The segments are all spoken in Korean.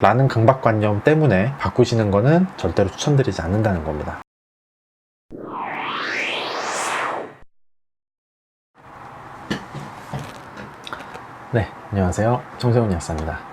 라는 강박관념 때문에 바꾸시는 거는 절대로 추천드리지 않는다는 겁니다. 네, 안녕하세요. 정세훈 약사입니다.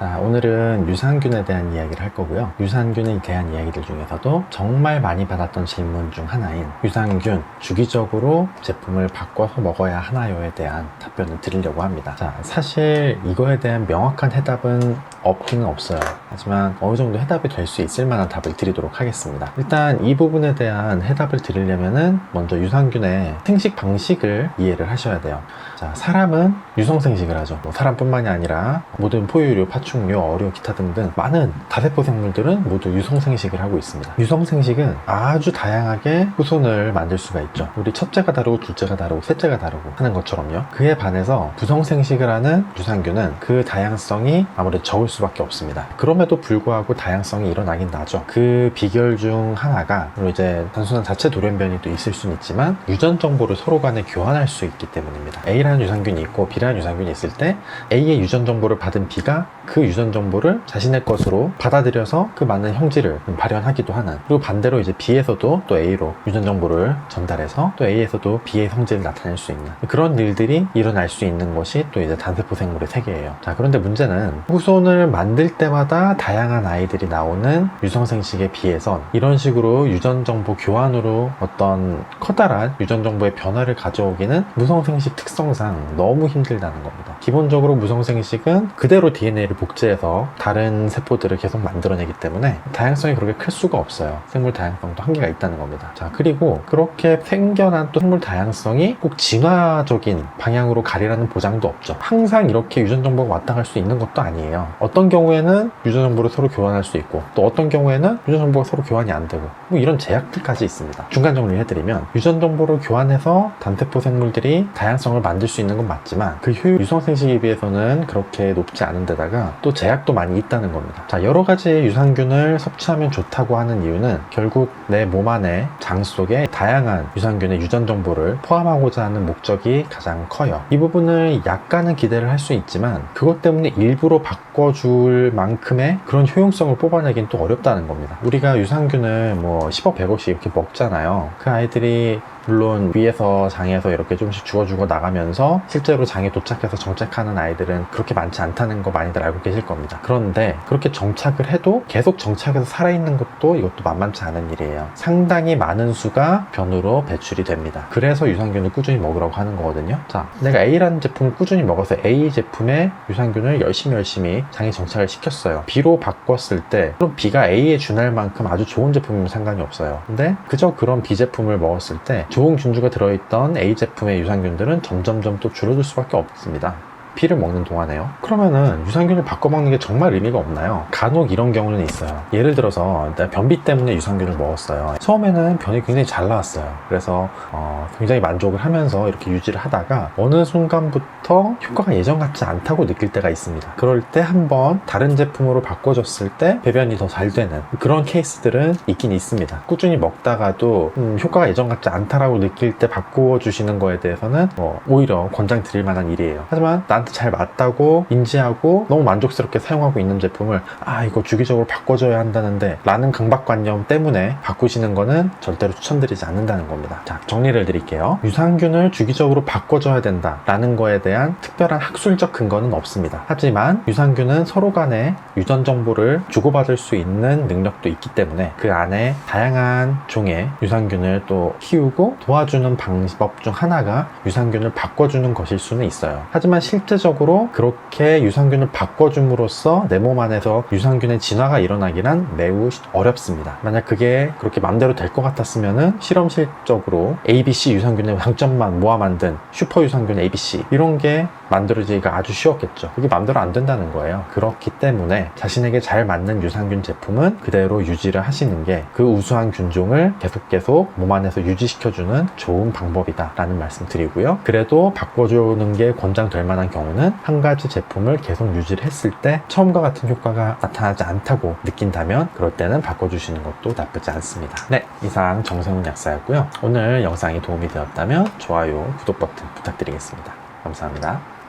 자, 오늘은 유산균에 대한 이야기를 할 거고요. 유산균에 대한 이야기들 중에서도 정말 많이 받았던 질문 중 하나인 유산균 주기적으로 제품을 바꿔서 먹어야 하나요에 대한 답변을 드리려고 합니다. 자, 사실 이거에 대한 명확한 해답은 없기는 없어요. 하지만 어느 정도 해답이 될 수 있을 만한 답을 드리도록 하겠습니다. 일단 이 부분에 대한 해답을 드리려면은 먼저 유산균의 생식 방식을 이해를 하셔야 돼요. 자, 사람은 유성 생식을 하죠. 뭐 사람뿐만이 아니라 모든 포유류, 파충류, 어류, 기타 등등 많은 다세포 생물들은 모두 유성생식을 하고 있습니다. 유성생식은 아주 다양하게 후손을 만들 수가 있죠. 우리 첫째가 다르고 둘째가 다르고 셋째가 다르고 하는 것처럼요. 그에 반해서 부성생식을 하는 유산균은 그 다양성이 아무래도 적을 수밖에 없습니다. 그럼에도 불구하고 다양성이 일어나긴 나죠. 그 비결 중 하나가 이제 단순한 자체 돌연변이 또 있을 수는 있지만 유전 정보를 서로 간에 교환할 수 있기 때문입니다. A라는 유산균이 있고 B라는 유산균이 있을 때 A의 유전 정보를 받은 B가 그 유전 정보를 자신의 것으로 받아들여서 그 많은 형질을 발현하기도 하는 그리고 반대로 이제 B에서도 또 A로 유전 정보를 전달해서 또 A에서도 B의 성질을 나타낼 수 있는 그런 일들이 일어날 수 있는 것이 또 이제 단세포 생물의 세계예요. 자 그런데 문제는 후손을 만들 때마다 다양한 아이들이 나오는 유성생식에 비해선 이런 식으로 유전 정보 교환으로 어떤 커다란 유전 정보의 변화를 가져오기는 무성생식 특성상 너무 힘들다는 겁니다. 기본적으로 무성생식은 그대로 DNA를 복제해서 다른 세포들을 계속 만들어내기 때문에 다양성이 그렇게 클 수가 없어요. 생물 다양성도 한계가 있다는 겁니다. 자, 그리고 그렇게 생겨난 또 생물 다양성이 꼭 진화적인 방향으로 가리라는 보장도 없죠. 항상 이렇게 유전 정보가 왔다 갈 수 있는 것도 아니에요. 어떤 경우에는 유전 정보를 서로 교환할 수 있고 또 어떤 경우에는 유전 정보가 서로 교환이 안 되고 뭐 이런 제약들까지 있습니다. 중간 정리를 해드리면 유전 정보를 교환해서 단세포 생물들이 다양성을 만들 수 있는 건 맞지만 그 효율 유성 생식에 비해서는 그렇게 높지 않은 데다가 또 제약도 많이 있다는 겁니다. 자 여러 가지의 유산균을 섭취하면 좋다고 하는 이유는 결국 내 몸 안에 장 속에 다양한 유산균의 유전 정보를 포함하고자 하는 목적이 가장 커요. 이 부분을 약간은 기대를 할 수 있지만 그것 때문에 일부러 바꿔줄 만큼의 그런 효용성을 뽑아내긴 또 어렵다는 겁니다. 우리가 유산균을 뭐 10억, 100억씩 이렇게 먹잖아요. 그 아이들이 물론 위에서 장에서 이렇게 조금씩 죽어주고 나가면서 실제로 장에 도착해서 정착하는 아이들은 그렇게 많지 않다는 거 많이들 알고 계실 겁니다. 그런데 그렇게 정착을 해도 계속 정착해서 살아있는 것도 이것도 만만치 않은 일이에요. 상당히 많은 수가 변으로 배출이 됩니다. 그래서 유산균을 꾸준히 먹으라고 하는 거거든요. 자, 내가 A라는 제품을 꾸준히 먹어서 A 제품의 유산균을 열심히 열심히 장에 정착을 시켰어요. B로 바꿨을 때 그럼 B가 A에 준할 만큼 아주 좋은 제품이면 상관이 없어요. 근데 그저 그런 B 제품을 먹었을 때 좋은 균주가 들어있던 A 제품의 유산균들은 점점점 또 줄어들 수밖에 없습니다. 피를 먹는 동안에요. 그러면은 유산균을 바꿔 먹는 게 정말 의미가 없나요? 간혹 이런 경우는 있어요. 예를 들어서 변비 때문에 유산균을 먹었어요. 처음에는 변이 굉장히 잘 나왔어요. 그래서 어, 굉장히 만족을 하면서 이렇게 유지를 하다가 어느 순간부터 효과가 예전 같지 않다고 느낄 때가 있습니다. 그럴 때 한번 다른 제품으로 바꿔줬을 때 배변이 더 잘 되는 그런 케이스들은 있긴 있습니다. 꾸준히 먹다가도 음, 효과가 예전 같지 않다라고 느낄 때 바꾸어 주시는 거에 대해서는 뭐 오히려 권장 드릴 만한 일이에요. 하지만 나한테 잘 맞다고 인지하고 너무 만족스럽게 사용하고 있는 제품을 아 이거 주기적으로 바꿔줘야 한다는데 라는 강박관념 때문에 바꾸시는 거는 절대로 추천드리지 않는다는 겁니다. 자 정리를 드릴게요. 유산균을 주기적으로 바꿔줘야 된다 라는 거에 대한 특별한 학술적 근거는 없습니다. 하지만 유산균은 서로 간에 유전 정보를 주고받을 수 있는 능력도 있기 때문에 그 안에 다양한 종의 유산균을 또 키우고 도와주는 방법 중 하나가 유산균을 바꿔주는 것일 수는 있어요. 하지만 실제 적으로 그렇게 유산균을 바꿔줌으로써 내 몸 안에서 유산균의 진화가 일어나기란 매우 어렵습니다. 만약 그게 그렇게 맘대로 될 것 같았으면은 실험실적으로 ABC 유산균의 장점만 모아 만든 슈퍼 유산균 ABC 이런 게 만들어지기가 아주 쉬웠겠죠. 그게 맘대로 안 된다는 거예요. 그렇기 때문에 자신에게 잘 맞는 유산균 제품은 그대로 유지를 하시는 게 그 우수한 균종을 계속 계속 몸 안에서 유지시켜주는 좋은 방법이다 라는 말씀 드리고요. 그래도 바꿔주는 게 권장될 만한 경우는 한 가지 제품을 계속 유지를 했을 때 처음과 같은 효과가 나타나지 않다고 느낀다면 그럴 때는 바꿔주시는 것도 나쁘지 않습니다. 네, 이상 정성훈 약사였고요. 오늘 영상이 도움이 되었다면 좋아요, 구독 버튼 부탁드리겠습니다. 감사합니다.